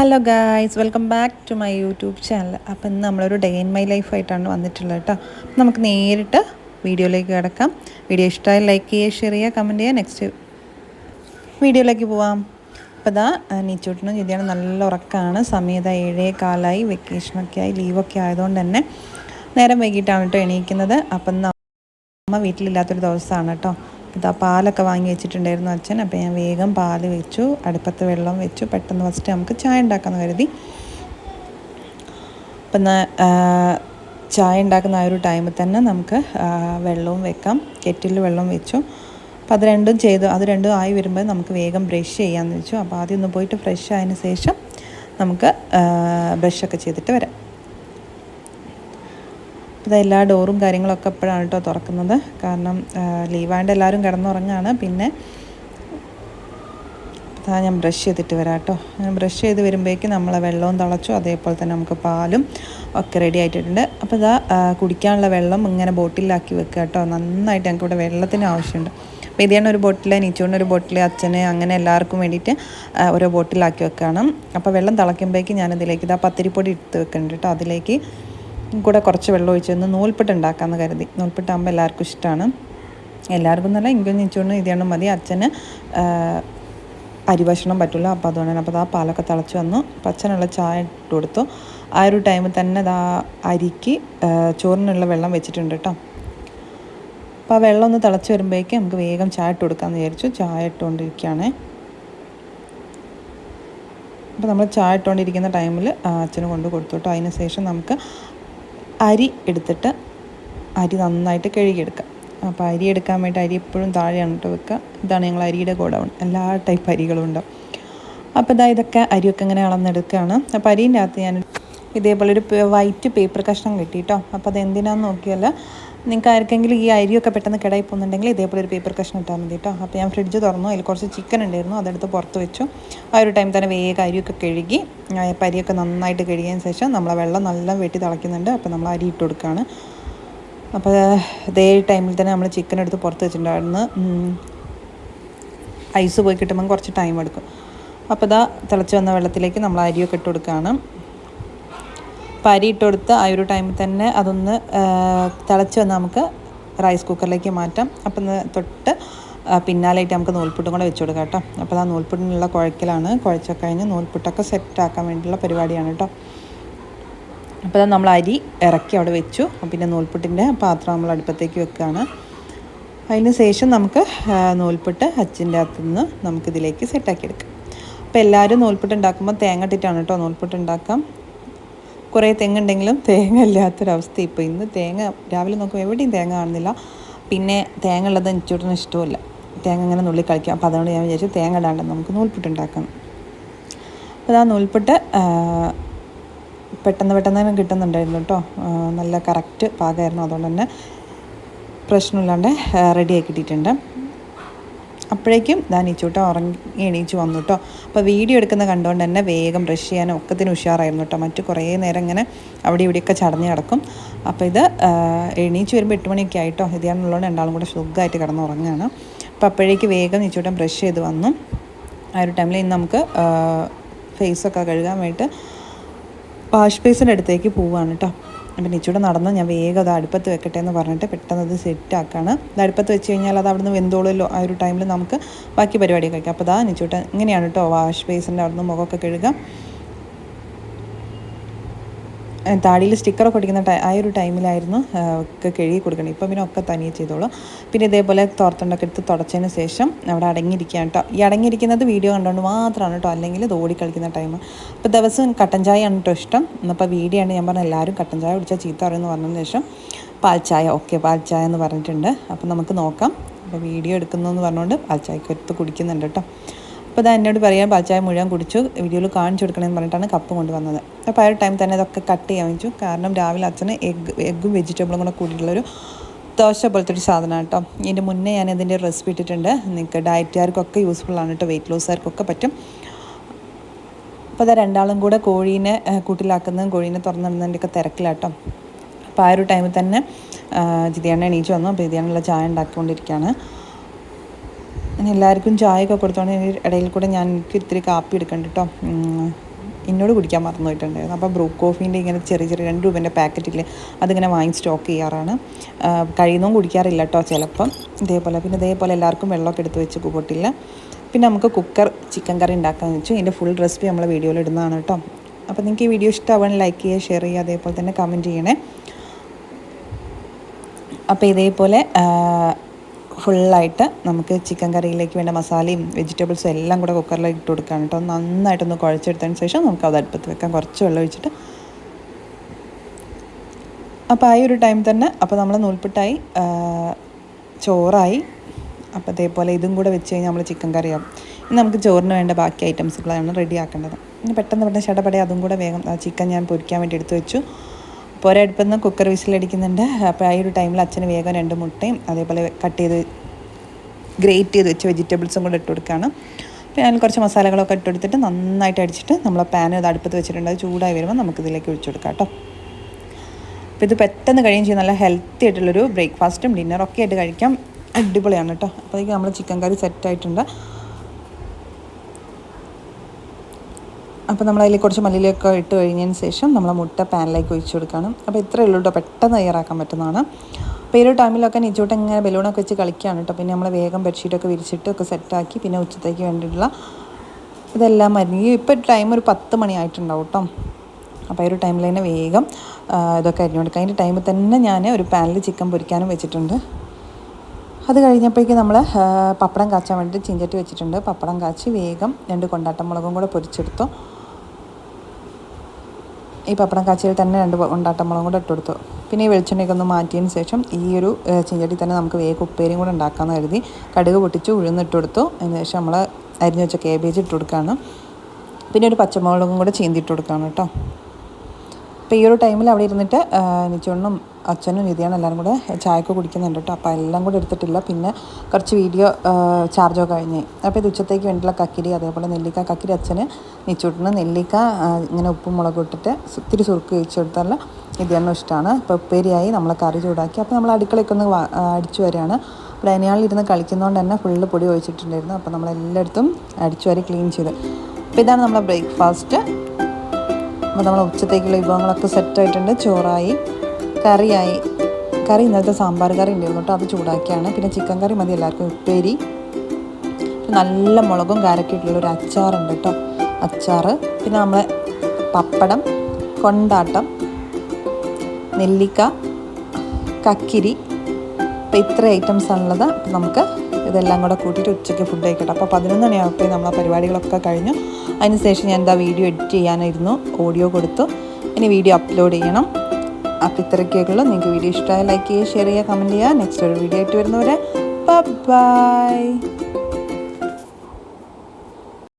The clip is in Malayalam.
Hello guys welcome back to my YouTube channel അപ്പം ഇന്ന് നമ്മളൊരു ഡേ ഇൻ മൈ ലൈഫായിട്ടാണ് വന്നിട്ടുള്ളത് കേട്ടോ നമുക്ക് നേരിട്ട് വീഡിയോയിലേക്ക് കിടക്കാം. വീഡിയോ ഇഷ്ടമായി ലൈക്ക് ചെയ്യുക ഷെയർ ചെയ്യുക കമന്റ് ചെയ്യുക. നെക്സ്റ്റ് വീഡിയോയിലേക്ക് പോവാം. അപ്പോൾ ഇതാ നീച്ചോട്ടിനും ജിതിയാണ് നല്ല ഉറക്കമാണ് സമയത ഏഴേ കാലായി. വെക്കേഷനൊക്കെ ആയി ലീവൊക്കെ ആയതുകൊണ്ട് തന്നെ നേരം വൈകിട്ടാണ് കേട്ടോ എണീക്കുന്നത്. അപ്പം അമ്മ വീട്ടിലില്ലാത്തൊരു ദിവസമാണ് കേട്ടോ ഇതാ പാലൊക്കെ വാങ്ങി വെച്ചിട്ടുണ്ടായിരുന്നു അച്ഛൻ. അപ്പോൾ ഞാൻ വേഗം പാൽ വെച്ചു അടുപ്പത്ത് വെള്ളം വെച്ചു. പെട്ടെന്ന് ഫസ്റ്റ് നമുക്ക് ചായ ഉണ്ടാക്കാമെന്ന് കരുതി. അപ്പം ചായ ഉണ്ടാക്കുന്ന ആ ഒരു ടൈമിൽ തന്നെ നമുക്ക് വെള്ളവും വെക്കാം. കെറ്റിൽ വെള്ളം വെച്ചു. അപ്പോൾ അത് രണ്ടും ചെയ്തു. അത് രണ്ടും ആയി വരുമ്പോൾ നമുക്ക് വേഗം ബ്രഷ് ചെയ്യാമെന്ന് വെച്ചു. അപ്പോൾ ആദ്യം ഒന്ന് പോയിട്ട് ഫ്രഷ് ആയതിനു ശേഷം നമുക്ക് ബ്രഷൊക്കെ ചെയ്തിട്ട് വരാം. അപ്പോൾ എല്ലാ ഡോറും കാര്യങ്ങളൊക്കെ എപ്പോഴാണ് കേട്ടോ തുറക്കുന്നത്. കാരണം ലീവാണ്ട് എല്ലാവരും കിടന്നുറങ്ങാണ്. പിന്നെ അതാ ഞാൻ ബ്രഷ് ചെയ്തിട്ട് വരാം കേട്ടോ. ഞാൻ ബ്രഷ് ചെയ്ത് വരുമ്പോഴേക്കും നമ്മൾ വെള്ളവും തിളച്ചു അതേപോലെ തന്നെ നമുക്ക് പാലും ഒക്കെ റെഡി ആയിട്ടുണ്ട്. അപ്പോൾ ഇതാ കുടിക്കാനുള്ള വെള്ളം ഇങ്ങനെ ബോട്ടിലാക്കി വെക്കുക കേട്ടോ. നന്നായിട്ട് ഞങ്ങൾക്ക് ഇവിടെ വെള്ളത്തിന് ആവശ്യമുണ്ട്. അപ്പോൾ ഇതാണ് ഒരു ബോട്ടിൽ നീച്ചുകൊണ്ട് ഒരു ബോട്ടിൽ അച്ഛന് അങ്ങനെ എല്ലാവർക്കും വേണ്ടിയിട്ട് ഓരോ ബോട്ടിലാക്കി വെക്കണം. അപ്പോൾ വെള്ളം തിളയ്ക്കുമ്പോഴേക്കും ഞാനിതിലേക്ക് ഇതാ പത്തിരിപ്പൊടി എടുത്ത് വെക്കുന്നുണ്ട് കേട്ടോ. അതിലേക്ക് കൂടെ കുറച്ച് വെള്ളം ഒഴിച്ചൊന്ന് നൂൽപ്പെട്ട് ഉണ്ടാക്കാമെന്ന് കരുതി. നൂൽപ്പെട്ടാകുമ്പോൾ എല്ലാവർക്കും ഇഷ്ടമാണ് എല്ലാവർക്കും നല്ല എനിക്കും നീച്ചുകൊണ്ട് ഇതാണ് മതി. അച്ഛന് അരിഭക്ഷണം അരി ഭക്ഷണം പറ്റില്ല അപ്പോൾ അതുകൊണ്ടാണ് അപ്പോൾ ആ പാലൊക്കെ തിളച്ച് വന്നു. പച്ചനുള്ള ചായ ഇട്ട് കൊടുത്തു. ആ ഒരു ടൈമിൽ തന്നെ ദാ അരിക്ക് ചോറിനുള്ള വെള്ളം വെച്ചിട്ടുണ്ട് കേട്ടോ അപ്പോൾ ആ വെള്ളം ഒന്ന് തിളച്ച് വരുമ്പോഴേക്കും നമുക്ക് വേഗം ചായ ഇട്ട് കൊടുക്കാമെന്ന് വിചാരിച്ചു. ചായ ഇട്ടുകൊണ്ടിരിക്കുകയാണ് അപ്പോൾ നമ്മൾ ചായ ഇട്ടുകൊണ്ടിരിക്കുന്ന ടൈമിൽ അച്ഛന് കൊണ്ട് കൊടുത്തു കേട്ടോ അതിന് ശേഷം നമുക്ക് അരി എടുത്തിട്ട് അരി നന്നായിട്ട് കഴുകിയെടുക്കുക. അപ്പോൾ അരി എടുക്കാൻ വേണ്ടി അരി എപ്പോഴും താഴെയാണ് കേട്ടോ വെക്കുക. ഇതാണ് ഞങ്ങൾ അരിയുടെ ഗോഡൗൺ. എല്ലാ ടൈപ്പ് അരികളും ഉണ്ടാവും. അപ്പോൾ ഇതാ ഇതൊക്കെ അരിയൊക്കെ ഇങ്ങനെ അളന്നെടുക്കുകയാണ്. അപ്പോൾ അരീന്റെ അകത്ത് ഞാൻ ഇതേപോലെ ഒരു വൈറ്റ് പേപ്പർ കഷ്ണം കിട്ടി കേട്ടോ. അപ്പോൾ അത് എന്തിനാന്ന് നോക്കിയാൽ നിങ്ങൾക്ക് ആർക്കെങ്കിലും ഈ അരിയൊക്കെ പെട്ടെന്ന് കിടായി പോകുന്നുണ്ടെങ്കിൽ ഇതേപോലെ ഒരു പേപ്പർ കഷ്ണം ഇട്ടാൽ മതി കേട്ടോ. അപ്പോൾ ഞാൻ ഫ്രിഡ്ജ് തുറന്നു. അതിൽ കുറച്ച് ചിക്കൻ ഉണ്ടായിരുന്നു. അതെടുത്ത് പുറത്ത് വെച്ചു. ആ ഒരു ടൈം തന്നെ വേഗം അരിയൊക്കെ കഴുകി അരിയൊക്കെ നന്നായിട്ട് കഴുകിയതിന് ശേഷം നമ്മളെ വെള്ളം നല്ല വെട്ടി തിളയ്ക്കുന്നുണ്ട്. അപ്പോൾ നമ്മൾ അരി ഇട്ട് കൊടുക്കുകയാണ്. അപ്പോൾ ഇതേ ടൈമിൽ തന്നെ നമ്മൾ ചിക്കൻ എടുത്ത് പുറത്ത് വെച്ചിട്ടുണ്ടായിരുന്നു. ഐസ് പോയി കിട്ടുമ്പം കുറച്ച് ടൈം എടുക്കും. അപ്പോൾ ഇതാ തിളച്ച് വന്ന വെള്ളത്തിലേക്ക് നമ്മൾ അരിയൊക്കെ ഇട്ട് കൊടുക്കുകയാണ്. അരി ഇട്ട് ആ ഒരു ടൈമിൽ തന്നെ അതൊന്ന് തിളച്ച് വന്ന് നമുക്ക് റൈസ് കുക്കറിലേക്ക് മാറ്റാം. അപ്പം തൊട്ട് പിന്നാലായിട്ട് നമുക്ക് നൂൽപുട്ടും കൂടെ വെച്ച് കൊടുക്കാം കേട്ടോ. അപ്പോൾ ആ നൂൽപുട്ടിനുള്ള കുഴക്കലാണ്. കുഴച്ചൊക്കെ കഴിഞ്ഞ് നൂൽപുട്ടൊക്കെ സെറ്റാക്കാൻ വേണ്ടിയുള്ള പരിപാടിയാണ് കേട്ടോ. അപ്പോൾ നമ്മൾ അരി ഇറക്കി അവിടെ വെച്ചു. പിന്നെ നൂൽപുട്ടിന്റെ പാത്രം നമ്മൾ അടുപ്പത്തേക്ക് വെക്കുകയാണ്. അതിന് ശേഷം നമുക്ക് നൂൽപുട്ട് അച്ചിന്റെ അകത്ത് നിന്ന് നമുക്കിതിലേക്ക് സെറ്റാക്കി എടുക്കാം. അപ്പോൾ എല്ലാവരും നൂൽപുട്ട് ഉണ്ടാക്കുമ്പോൾ തേങ്ങ ഇട്ടിട്ടാണ് കേട്ടോ നൂൽപുട്ട് ഉണ്ടാക്കാം. കുറേ തെങ്ങുണ്ടെങ്കിലും തേങ്ങ ഇല്ലാത്തൊരവസ്ഥ ഇപ്പോൾ ഇന്ന് തേങ്ങ രാവിലെ നോക്കുമ്പോൾ എവിടെയും തേങ്ങ കാണുന്നില്ല. പിന്നെ തേങ്ങ ഉള്ളത് എനിച്ചോട്ടൊന്നും ഇഷ്ടമില്ല തേങ്ങ ഇങ്ങനെ നുള്ളി കളിക്കാം. അപ്പോൾ അതുകൊണ്ട് ഞാൻ വിചാരിച്ചു തേങ്ങ ഇടാണ്ട് നമുക്ക് നൂൽപുട്ട് ഉണ്ടാക്കാം. അപ്പോൾ ആ നൂൽപുട്ട് പെട്ടെന്ന് പെട്ടെന്ന് തന്നെ കിട്ടുന്നുണ്ടായിരുന്നു കേട്ടോ. നല്ല കറക്റ്റ് പാകമായിരുന്നു. അതുകൊണ്ട് തന്നെ പ്രശ്നമില്ലാണ്ട് റെഡിയാക്കി കിട്ടിയിട്ടുണ്ട്. അപ്പോഴേക്കും ഞാൻ ഈച്ചൂട്ട ഉറങ്ങി എണീച്ച് വന്നു കേട്ടോ. അപ്പോൾ വീഡിയോ എടുക്കുന്ന കണ്ടുകൊണ്ട് തന്നെ വേഗം ബ്രഷ് ചെയ്യാനും ഒക്കത്തിന് ഉഷാറായിരുന്നു കേട്ടോ. മറ്റു കുറേ നേരം ഇങ്ങനെ അവിടെ ഇവിടെയൊക്കെ ചടഞ്ഞ് കിടക്കും. അപ്പോൾ ഇത് എണീച്ച് വരുമ്പോൾ എട്ട് മണിയൊക്കെ ആയിട്ടോ. ഇതാണെന്നുള്ളത് രണ്ടാളും കൂടെ സുഖമായിട്ട് കിടന്ന് ഉറങ്ങുകയാണ്. അപ്പോൾ അപ്പോഴേക്ക് വേഗം ഈച്ചൂട്ടൻ ബ്രഷ് ചെയ്ത് വന്നു. ആ ഒരു ടൈമിൽ ഇന്ന് നമുക്ക് ഫേസൊക്കെ കഴുകാൻ വേണ്ടിയിട്ട് വാഷ് ബേസിന്റെ അടുത്തേക്ക് പോവുകയാണ് കേട്ടോ. അപ്പം നിച്ചൂടെ നടന്ന് ഞാൻ വേഗം അത് അടുപ്പത്ത് വെക്കട്ടെ എന്ന് പറഞ്ഞിട്ട് പെട്ടെന്ന് അത് സെറ്റാക്കാണ്. അത് അടുപ്പത്ത് വെച്ച് കഴിഞ്ഞാൽ അത് അവിടുന്ന് വെന്തോളുമല്ലോ ആ ഒരു ടൈമിൽ നമുക്ക് ബാക്കി പരിപാടിയൊക്കെ വയ്ക്കാം അപ്പോൾ അതാ നിച്ചൂട്ട ഇങ്ങനെയാണ് കേട്ടോ വാഷ് ബേസിന്റെ അവിടുന്ന് മുഖമൊക്കെ കഴുകാം. താടിയിൽ സ്റ്റിക്കറൊക്കെ ഒട്ടിക്കുന്ന ആ ഒരു ടൈമിലായിരുന്നു ഒക്കെ കഴുകി കൊടുക്കണം. ഇപ്പം പിന്നെ ഒക്കെ തനിയെ ചെയ്തോളൂ. പിന്നെ ഇതേപോലെ തോർത്തുണ്ടൊക്കെ എടുത്ത് തുടച്ചതിന് ശേഷം അവിടെ അടങ്ങിയിരിക്കുകയാണ് കേട്ടോ ഈ അടങ്ങിയിരിക്കുന്നത് വീഡിയോ കണ്ടുകൊണ്ട് മാത്രമാണ് കേട്ടോ അല്ലെങ്കിൽ ഇത് ഓടിക്കളിക്കുന്ന ടൈം അപ്പോൾ ദിവസം കട്ടൻ ചായയാണ് കേട്ടോ ഇഷ്ടം. എന്നപ്പോൾ വീഡിയോ ഞാൻ പറഞ്ഞ എല്ലാവരും കട്ടൻ ചായ കുടിച്ചാൽ ചീത്ത പറയുമെന്ന് പറഞ്ഞതിന് ശേഷം പാൽ ചായ ഓക്കെ പാൽ ചായ എന്ന് പറഞ്ഞിട്ടുണ്ട്. അപ്പോൾ നമുക്ക് നോക്കാം. അപ്പോൾ വീഡിയോ എടുക്കുന്നു എന്ന് പറഞ്ഞുകൊണ്ട് പാൽ എടുത്ത് കുടിക്കുന്നുണ്ട് കേട്ടോ അപ്പോൾ അത് എന്നോട് പറയാൻ പാൽച്ചായ മുഴുവൻ കുടിച്ചു വീഡിയോയിൽ കാണിച്ചു കൊടുക്കണമെന്ന് പറഞ്ഞിട്ടാണ് കപ്പ് കൊണ്ടുവന്നത്. അപ്പോൾ ആ ഒരു ടൈം തന്നെ അതൊക്കെ കട്ട് ചെയ്യാൻ വെച്ചു. കാരണം രാവിലെ അച്ഛന് എഗ് എഗ്ഗും വെജിറ്റബിളും കൂടെ കൂടിയിട്ടുള്ളൊരു ദോശ പോലത്തെ ഒരു സാധനമാണ് കേട്ടോ ഇതിന്റെ മുന്നേ ഞാൻ ഇതിന്റെ റെസിപ്പി ഇട്ടിട്ടുണ്ട്. നിങ്ങൾക്ക് ഡയറ്റുകാർക്കൊക്കെ യൂസ്ഫുള്ളാണ് കേട്ടോ വെയിറ്റ് ലോസുകാർക്കൊക്കെ പറ്റും. അപ്പോൾ അതാ രണ്ടാളും കൂടെ കോഴീനെ കൂട്ടിലാക്കുന്നതും കോഴീനെ തുറന്നിടുന്നതിന്റെയൊക്കെ തിരക്കിലാട്ടോ. അപ്പോൾ ആ ഒരു ടൈമിൽ തന്നെ ജിതിയാണ് എണീച്ച് വന്നു. അപ്പോൾ ജിതിയാണുള്ള ചായ ഉണ്ടാക്കിക്കൊണ്ടിരിക്കുകയാണ്. അങ്ങനെ എല്ലാവർക്കും ചായയൊക്കെ കൊടുത്തോണ്ട് ഇടയിൽ കൂടെ ഞാൻ എനിക്ക് ഇത്തിരി കാപ്പി എടുക്കണ്ട കേട്ടോ എന്നോട് കുടിക്കാൻ മറന്നു പോയിട്ടുണ്ടായിരുന്നു. അപ്പോൾ ബ്രൂ കോഫീന്റെ ഇങ്ങനെ ചെറിയ ചെറിയ രണ്ട് രൂപേന്റെ പാക്കറ്റിൽ അതിങ്ങനെ വാങ്ങി സ്റ്റോക്ക് ചെയ്യാറാണ്. കഴിയുന്നതും കുടിക്കാറില്ല കേട്ടോ ചിലപ്പം. ഇതേപോലെ പിന്നെ ഇതേപോലെ എല്ലാവർക്കും വെള്ളമൊക്കെ എടുത്ത് വെച്ച് കൂട്ടില്ല. പിന്നെ നമുക്ക് കുക്കർ ചിക്കൻ കറി ഉണ്ടാക്കാമെന്ന് വെച്ചു. ഇതിന്റെ ഫുൾ റെസിപ്പി നമ്മൾ വീഡിയോയിൽ ഇടുന്നതാണ് കേട്ടോ അപ്പോൾ നിങ്ങൾക്ക് ഈ വീഡിയോ ഇഷ്ടമാവാണ് ലൈക്ക് ചെയ്യുക ഷെയർ ചെയ്യുക അതേപോലെ തന്നെ കമന്റ് ചെയ്യണേ. അപ്പോൾ ഇതേപോലെ ഫുള്ളായിട്ട് നമുക്ക് ചിക്കൻ കറിയിലേക്ക് വേണ്ട മസാലയും വെജിറ്റബിൾസും എല്ലാം കൂടെ കുക്കറിലേക്ക് ഇട്ട് കൊടുക്കുകയാണ് കേട്ടോ. നന്നായിട്ടൊന്ന് കുഴച്ചെടുത്തതിന് ശേഷം നമുക്ക് അത് അടുപ്പത്ത് വെക്കാം. കുറച്ച് വെള്ളം ഒഴിച്ചിട്ട്. അപ്പോൾ ആ ഒരു ടൈം തന്നെ അപ്പോൾ നമ്മൾ നൂൽപ്പിട്ടായി ചോറായി. അപ്പോൾ അതേപോലെ ഇതും കൂടെ വെച്ച് കഴിഞ്ഞാൽ നമ്മൾ ചിക്കൻ കറിയാവും. ഇനി നമുക്ക് ചോറിന് വേണ്ട ബാക്കി ഐറ്റംസുകളാണ് റെഡി ആക്കേണ്ടത്. ഇനി പെട്ടെന്ന് പെട്ടെന്ന് ചടപടെ അതും കൂടെ വേഗം ചിക്കൻ ഞാൻ പൊരിക്കാൻ വേണ്ടി എടുത്ത് വെച്ചു. അപ്പോൾ ഒരടുപ്പിൽ നിന്ന് കുക്കർ വിസിലടിക്കുന്നുണ്ട് അപ്പോൾ ആ ഒരു ടൈമിൽ അച്ഛന് വേഗം രണ്ട് മുട്ടയും അതേപോലെ കട്ട് ചെയ്ത് ഗ്രേറ്റ് ചെയ്ത് വെച്ച് വെജിറ്റബിൾസും കൂടെ ഇട്ട് കൊടുക്കുകയാണ്. അപ്പോൾ ഞാൻ കുറച്ച് മസാലകളൊക്കെ ഇട്ട് കൊടുത്തിട്ട് നന്നായിട്ട് അടിച്ചിട്ട് നമ്മൾ പാൻ ഇത് അടുപ്പത്ത് വെച്ചിട്ടുണ്ട്. അത് ചൂടായി വരുമ്പോൾ നമുക്കിതിലേക്ക് ഒഴിച്ചു കൊടുക്കാം കേട്ടോ. അപ്പോൾ ഇത് പെട്ടെന്ന് കഴിയും ചെയ്യും. നല്ല ഹെൽത്തി ആയിട്ടുള്ളൊരു ബ്രേക്ക്ഫാസ്റ്റും ഡിന്നറും ഒക്കെ ആയിട്ട് കഴിക്കാം. അടിപൊളിയാണ് കേട്ടോ. അപ്പോഴേക്കും നമ്മൾ ചിക്കൻ കറി സെറ്റായിട്ടുണ്ട് അപ്പോൾ നമ്മൾ അതിൽ കുറച്ച് മല്ലിയിലൊക്കെ ഇട്ട് കഴിഞ്ഞതിന് ശേഷം നമ്മൾ മുട്ട പാനിലേക്ക് ഒഴിച്ചു കൊടുക്കുകയാണ് അപ്പോൾ ഇത്രയേ ഉള്ളൂ കേട്ടോ പെട്ടെന്ന് തയ്യാറാക്കാൻ പറ്റുന്നതാണ്. അപ്പോൾ ഈ ഒരു ടൈമിലൊക്കെ നെച്ചോട്ട് ഇങ്ങനെ ബലൂണൊക്കെ വെച്ച് കളിക്കുകയാണ് കേട്ടോ പിന്നെ നമ്മൾ വേഗം ബെഡ്ഷീറ്റൊക്കെ വിരിച്ചിട്ട് ഒക്കെ സെറ്റാക്കി പിന്നെ ഉച്ചത്തേക്ക് വേണ്ടിയിട്ടുള്ള ഇതെല്ലാം മരുന്ന് ഇപ്പോൾ ടൈം ഒരു പത്ത് മണിയായിട്ടുണ്ടാവും കേട്ടോ അപ്പോൾ ഈ ഒരു ടൈമിൽ തന്നെ വേഗം ഇതൊക്കെ അരിഞ്ഞു കൊടുക്കുക അതിന്റെ ടൈമിൽ തന്നെ ഞാൻ ഒരു പാനിൽ ചിക്കൻ പൊരിക്കാനും വെച്ചിട്ടുണ്ട്. അത് കഴിഞ്ഞപ്പോഴേക്കും നമ്മൾ പപ്പടം കാച്ചാൻ വേണ്ടിയിട്ട് ചീഞ്ചട്ടി വെച്ചിട്ടുണ്ട്. പപ്പടം കാച്ചി വേഗം രണ്ട് കൊണ്ടാട്ടം മുളകും കൂടെ പൊരിച്ചെടുത്തു. ഈ പപ്പടം കാച്ചിയിൽ തന്നെ രണ്ട് ഉണ്ടാട്ടമ്പളം കൂടെ ഇട്ട് കൊടുത്തു പിന്നെ ഈ വെളിച്ചെണ്ണയൊക്കെ ഒന്ന് മാറ്റിയതിന് ശേഷം ഈ ഒരു ചീഞ്ചട്ടി തന്നെ നമുക്ക് വേഗം ഉപ്പേരിയും കൂടെ ഉണ്ടാക്കാമെന്ന് കരുതി കടുക് പൊട്ടിച്ച് ഉഴുന്നിട്ട് കൊടുത്തു. അതിന് ശേഷം നമ്മൾ അരിഞ്ഞു വെച്ച കേബേജ് ഇട്ട് കൊടുക്കുകയാണ്. പിന്നെ ഒരു പച്ചമുളകും കൂടെ ചീന്തിയിട്ട് കൊടുക്കുകയാണ് കേട്ടോ. അപ്പോൾ ഈ ഒരു ടൈമിൽ അവിടെ ഇരുന്നിട്ട് നിച്ചോണ്ണും അച്ഛനും നിധിയാണ് എല്ലാവരും കൂടെ ചായക്ക് കുടിക്കുന്നുണ്ട് കേട്ടോ. അപ്പോൾ എല്ലാം കൂടെ എടുത്തിട്ടില്ല. പിന്നെ കുറച്ച് വീഡിയോ ചാർജോ കഴിഞ്ഞ്. അപ്പോൾ ഇത് ഉച്ചത്തേക്ക് വേണ്ടിയുള്ള കക്കിരി അതേപോലെ നെല്ലിക്ക. കക്കിരി അച്ഛന് നിച്ചോട്ടിന് നെല്ലിക്ക ഇങ്ങനെ ഉപ്പും മുളകും ഇട്ടിട്ട് ഒത്തിരി സുറുക്ക് കഴിച്ചു കൊടുത്താൽ ഇഷ്ടമാണ്. അപ്പോൾ ഉപ്പേരിയായി നമ്മൾ കറി ചൂടാക്കി. അപ്പോൾ നമ്മൾ അടുക്കളയൊക്കെ ഒന്ന് അടിച്ചു വരികയാണ്. അപ്പോൾ അതിനാളിരുന്ന് കളിക്കുന്നതുകൊണ്ട് തന്നെ ഫുള്ള് പൊടി ഒഴിച്ചിട്ടുണ്ടായിരുന്നു. അപ്പോൾ നമ്മളെല്ലായിടത്തും അടിച്ചു വരി ക്ലീൻ ചെയ്ത്. അപ്പോൾ ഇതാണ് നമ്മുടെ ബ്രേക്ക്ഫാസ്റ്റ്. അപ്പോൾ നമ്മൾ ഉച്ചത്തേക്കുള്ള വിഭവങ്ങളൊക്കെ സെറ്റായിട്ടുണ്ട്. ചോറായി കറിയായി. കറി ഇന്നലത്തെ സാമ്പാർ കറി ഉണ്ടായിരുന്നു കേട്ടോ. അത് ചൂടാക്കിയാണ്. പിന്നെ ചിക്കൻ കറി മതി എല്ലാവർക്കും. ഉപ്പേരി. നല്ല മുളകും കാരൊക്കെ ഇട്ടുള്ള ഒരു അച്ചാറുണ്ട് കേട്ടോ. അച്ചാർ പിന്നെ നമ്മളെ പപ്പടം കൊണ്ടാട്ടം നെല്ലിക്ക കക്കിരി. അപ്പോൾ ഇത്ര ഐറ്റംസ് ആണുള്ളത് നമുക്ക് ഇതെല്ലാം കൂടെ കൂട്ടിയിട്ട് ഉച്ചയ്ക്ക് ഫുഡ് കഴിക്കട്ടെ. അപ്പോൾ പതിനൊന്ന് മണിയാകുമ്പോൾ നമ്മളെ പരിപാടികളൊക്കെ കഴിഞ്ഞു. അതിനുശേഷം ഞാൻ എന്താ വീഡിയോ എഡിറ്റ് ചെയ്യാനായിരുന്നു. ഓഡിയോ കൊടുത്തു. ഇനി വീഡിയോ അപ്ലോഡ് ചെയ്യണം. അപ്പോൾ ഇത്രയൊക്കെയുള്ളൂ നിങ്ങൾക്ക് വീഡിയോ ഇഷ്ടമായ ലൈക്ക് ചെയ്യുക ഷെയർ ചെയ്യുക കമന്റ് ചെയ്യുക. നെക്സ്റ്റ് ഒരു വീഡിയോ ആയിട്ട് വരുന്നവരെ ബൈ